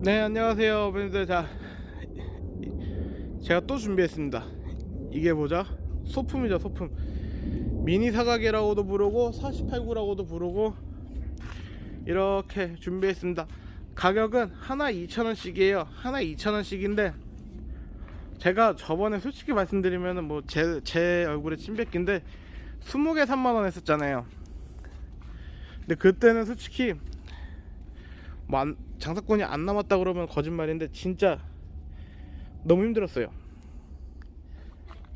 네 안녕하세요 어머님들 자 제가 또 준비했습니다. 이게 뭐죠? 소품이죠 소품. 미니 사각이라고도 부르고 48구라고도 부르고 이렇게 준비했습니다. 가격은 하나 2,000원씩이에요. 하나 2,000원씩인데 제가 저번에 솔직히 말씀드리면 뭐제 제 얼굴에 침 뱉긴데 20개 3만원 했었잖아요. 근데 그때는 솔직히 뭐 안- 장사권이 안 남았다 그러면 거짓말인데 진짜 너무 힘들었어요.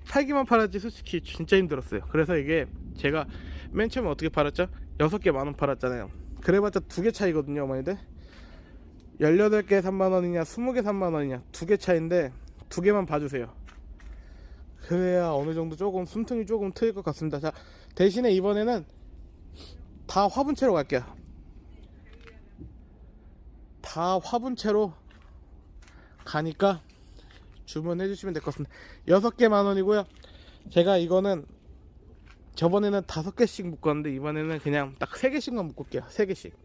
팔기만 팔았지 솔직히 진짜 힘들었어요. 그래서 이게 제가 맨 처음에 어떻게 팔았죠? 6개 만 원 팔았잖아요. 그래봤자 두 개 차이거든요, 어머니들. 18개 3만 원이냐, 20개 3만 원이냐, 두 개 차인데 두 개만 봐주세요. 그래야 어느 정도 조금 숨통이 조금 트일 것 같습니다. 자, 대신에 이번에는 다 화분채로 갈게요. 다 화분채로 가니까 주문해 주시면 될 것 같습니다. 6개 만 원이고요. 제가 이거는 저번에는 다섯 개씩 묶었는데 이번에는 그냥 딱세 개씩만 묶을게요. 세 개씩.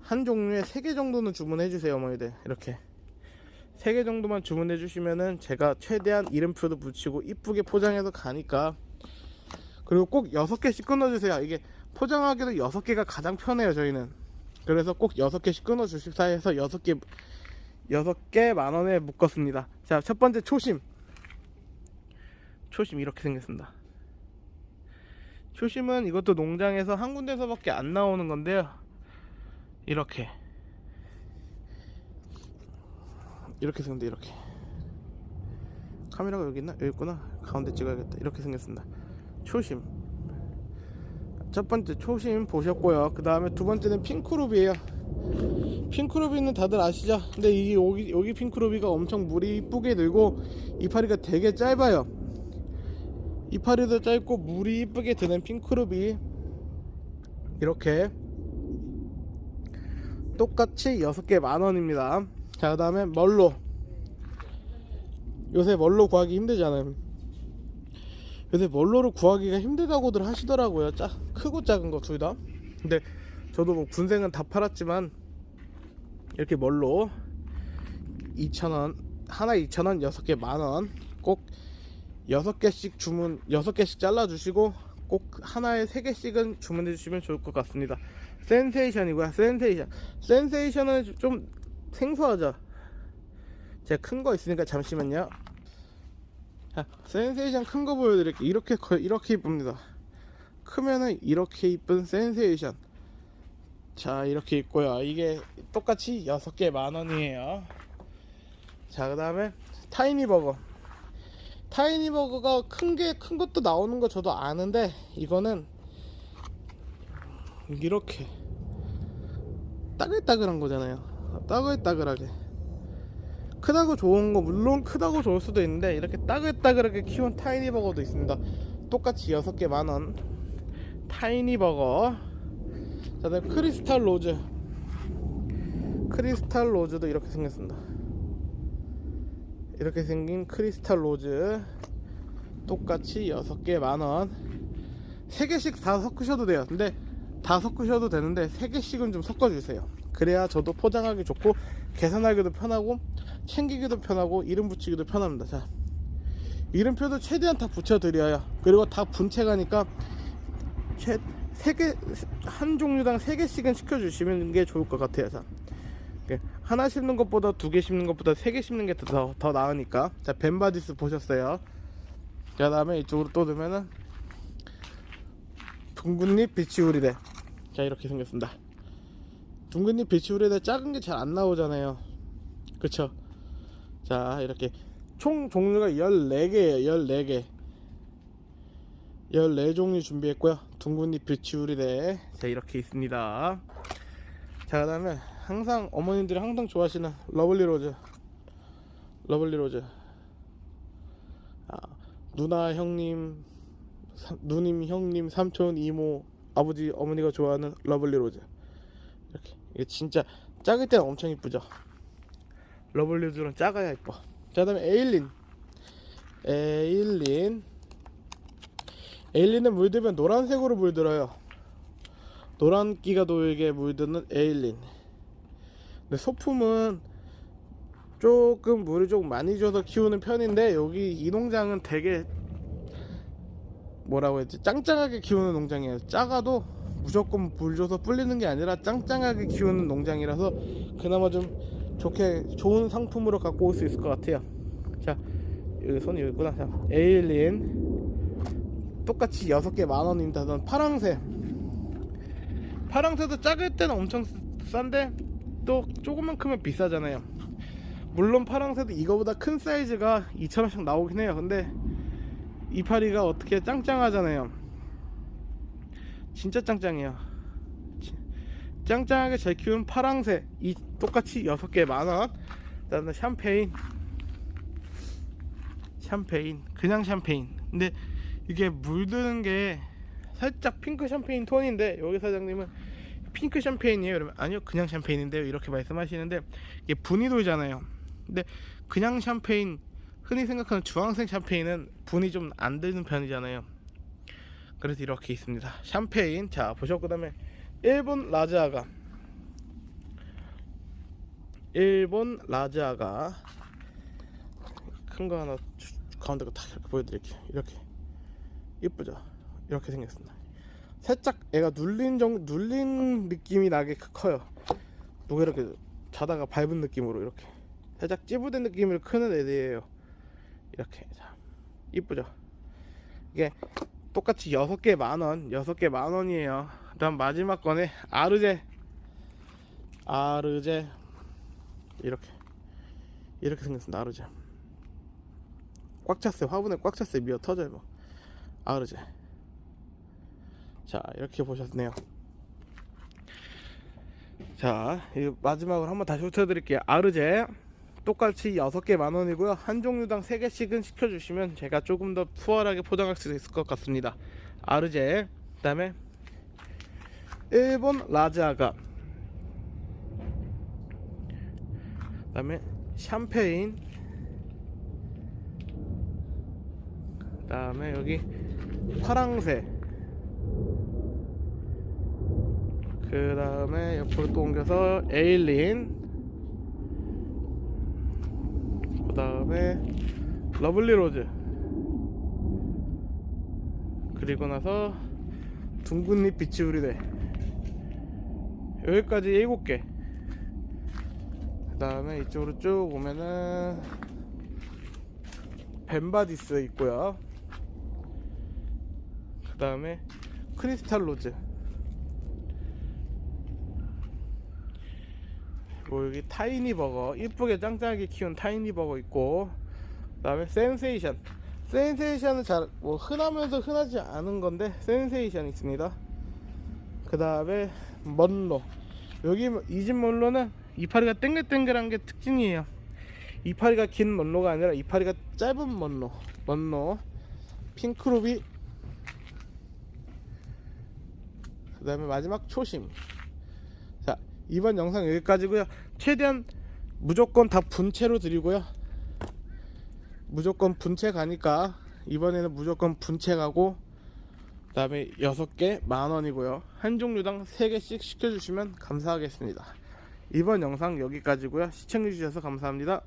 한 종류에 세개 정도는 주문해 주세요, 어머니들. 이렇게. 세개 정도만 주문해 주시면은 제가 최대한 이름표도 붙이고 이쁘게 포장해서 가니까 그리고 꼭 여섯 개씩 끊어 주세요. 이게 포장하기도 여섯 개가 가장 편해요, 저희는. 그래서 꼭 여섯 개씩 끊어 주십사 해서 여섯 개 여섯 개만 원에 묶었습니다. 자, 첫 번째 초심. 초심 이렇게 생겼습니다. 초심은 이것도 농장에서 한 군데서밖에 안 나오는 건데요. 이렇게 이렇게 생겼는데 이렇게 카메라가 여기 있나? 여기 있구나. 가운데 찍어야겠다. 이렇게 생겼습니다. 초심. 첫 번째 초심 보셨고요. 그 다음에 두 번째는 핑크루비예요. 핑크루비는 다들 아시죠? 근데 이 여기, 여기 핑크루비가 엄청 물이 이쁘게 들고 이파리가 되게 짧아요. 이파리도 짧고 물이 이쁘게 드는 핑크루비 이렇게 똑같이 6개 만원입니다. 자, 그 다음에 멀로 요새 멀로 구하기 힘들잖아요. 요새 멀로를 구하기가 힘들다고들 하시더라고요. 짜, 크고 작은 거 둘 다. 근데 저도 뭐 군생은 다 팔았지만 이렇게 멀로 2,000원 하나 2,000원 6개 만원 꼭 6개씩 주문 6개씩 잘라 주시고 꼭 하나에 3개씩은 주문해 주시면 좋을 것 같습니다. 센세이션이고요. 센세이션. 센세이션은 좀 생소하죠. 제가 큰 거 있으니까 잠시만요. 자, 센세이션 큰 거 보여드릴게요. 이렇게 커, 이렇게 이쁩니다. 크면은 이렇게 이쁜 센세이션. 자, 이렇게 있고요. 이게 똑같이 6개 만 원이에요. 자, 그 다음에 타이니 버거. 타이니 버거가 큰 게 큰 것도 나오는 거 저도 아는데 이거는 이렇게 따글따글한 거잖아요. 따글따글하게. 크다고 좋은 거 물론 크다고 좋을 수도 있는데 이렇게 따글따글하게 키운 타이니 버거도 있습니다. 똑같이 6개 만원 타이니 버거 자 다음 크리스탈 로즈 크리스탈 로즈도 이렇게 생겼습니다. 이렇게 생긴 크리스탈 로즈 똑같이 6개 만원 3개씩 다 섞으셔도 돼요. 근데 다 섞으셔도 되는데 3개씩은 좀 섞어주세요. 그래야 저도 포장하기 좋고 계산하기도 편하고 챙기기도 편하고 이름 붙이기도 편합니다. 자, 이름표도 최대한 다 붙여드려요. 그리고 다 분체가니까 최, 세 개, 한 종류당 세 개씩은 시켜주시는 게 좋을 것 같아요. 자, 이렇게 하나 심는 것보다 두 개 심는 것보다 세 개 심는 게 더 더 나으니까. 자, 벤바디스 보셨어요. 그 다음에 이쪽으로 또 두면은 둥근잎 비치우리대. 자, 이렇게 생겼습니다. 둥근잎 비치우리대 작은 게 잘 안 나오잖아요. 그쵸? 자, 이렇게 총 종류가 14개예요. 14개. 14종류 준비했고요. 둥근잎 비치우리대. 자, 이렇게 있습니다. 자, 그 다음에 항상 어머님들이 항상 좋아하시는 러블리 로즈. 러블리 로즈. 아, 누나, 형님, 사- 누님, 형님, 삼촌, 이모, 아버지, 어머니가 좋아하는 러블리 로즈. 이렇게. 이게 진짜 작을 때는 엄청 이쁘죠. 러블리 로즈는 작아야 이뻐. 자, 그다음에 에일린. 에일린. 에일린은 물들면 노란색으로 물들어요. 노란기가 돌게 물드는 에일린. 근데 소품은 조금 물을 좀 많이 줘서 키우는 편인데 여기 이 농장은 되게 뭐라고 했지 짱짱하게 키우는 농장이에요 작아도 무조건 물 줘서 불리는 게 아니라 짱짱하게 키우는 농장이라서 그나마 좀 좋게 좋은 상품으로 갖고 올 수 있을 것 같아요. 자 여기 손이 여기 있구나. 자 에일린 똑같이 6개 만원입니다. 넌 파랑새. 파랑새도 작을 때는 엄청 싼데 또 조금만 크면 비싸잖아요. 물론 파랑새도 이거보다 큰 사이즈가 2,000원씩 나오긴 해요. 근데 이파리가 어떻게 짱짱하잖아요. 진짜 짱짱해요. 지- 짱짱하게 잘 키우는 파랑새. 이 똑같이 6개 만원. 그 다음에 샴페인. 샴페인. 그냥 샴페인. 근데 이게 물드는 게 살짝 핑크 샴페인 톤인데 여기 사장님은 핑크 샴페인이에요. 그러면 아니요 그냥 샴페인인데요. 이렇게 말씀하시는데 이게 분이 돌잖아요. 근데 그냥 샴페인 흔히 생각하는 주황색 샴페인은 분이 좀 안 드는 편이잖아요. 그래서 이렇게 있습니다. 샴페인. 자 보셨고 그 다음에 일본 라즈아가. 일본 라즈아가 큰 거 하나 주- 가운데 거딱 이렇게 보여드릴게요. 이렇게. 이쁘죠? 이렇게 생겼습니다. 살짝 애가 눌린 정 눌린 느낌이 나게 크- 커요. 누가 이렇게 자다가 밟은 느낌으로 이렇게. 살짝 찌부된 느낌으로 크는 애들이에요. 이렇게. 자 이쁘죠? 이게 똑같이 6개 만원 6개 만원이에요. 그 다음 마지막 거네. 아르제. 아르제. 이렇게. 이렇게 생겼습니다. 아르제. 꽉 찼어요. 화분에 꽉 찼어요. 미어 터져요 뭐. 아르제. 자 이렇게 보셨네요. 자이 마지막으로 한번 다시 훑어드릴게요. 아르제 똑같이 6개 만원이고요. 한 종류당 3개씩은 시켜주시면 제가 조금 더 수월하게 포장할 수 있을 것 같습니다. 아르제 그 다음에 일본 라즈아가 그 다음에 샴페인 그 다음에 여기 파랑새 그 다음에 옆으로 또 옮겨서 에일린 그 다음에 러블리 로즈. 그리고 나서 둥근잎 비치우리대 여기까지 7개. 그 다음에 이쪽으로 쭉 오면은 벤바디스 있고요. 그 다음에 크리스탈 로즈 그리고 여기 타이니 버거. 이쁘게 짱짱하게 키운 타이니 버거 있고 그 다음에 센세이션. 센세이션은 잘 뭐 흔하면서 흔하지 않은 건데 센세이션 있습니다. 그 다음에 먼로. 여기 이 집 먼로는 이파리가 땡글땡글한 게 특징이에요. 이파리가 긴 먼로가 아니라 이파리가 짧은 먼로. 먼로. 핑크루비. 그 다음에 마지막 초심. 자 이번 영상 여기까지고요. 최대한 무조건 다 분체로 드리고요. 무조건 분체 가니까 이번에는 무조건 분체 가고 그 다음에 6개 만원이고요. 한 종류당 3개씩 시켜주시면 감사하겠습니다. 이번 영상 여기까지고요. 시청해주셔서 감사합니다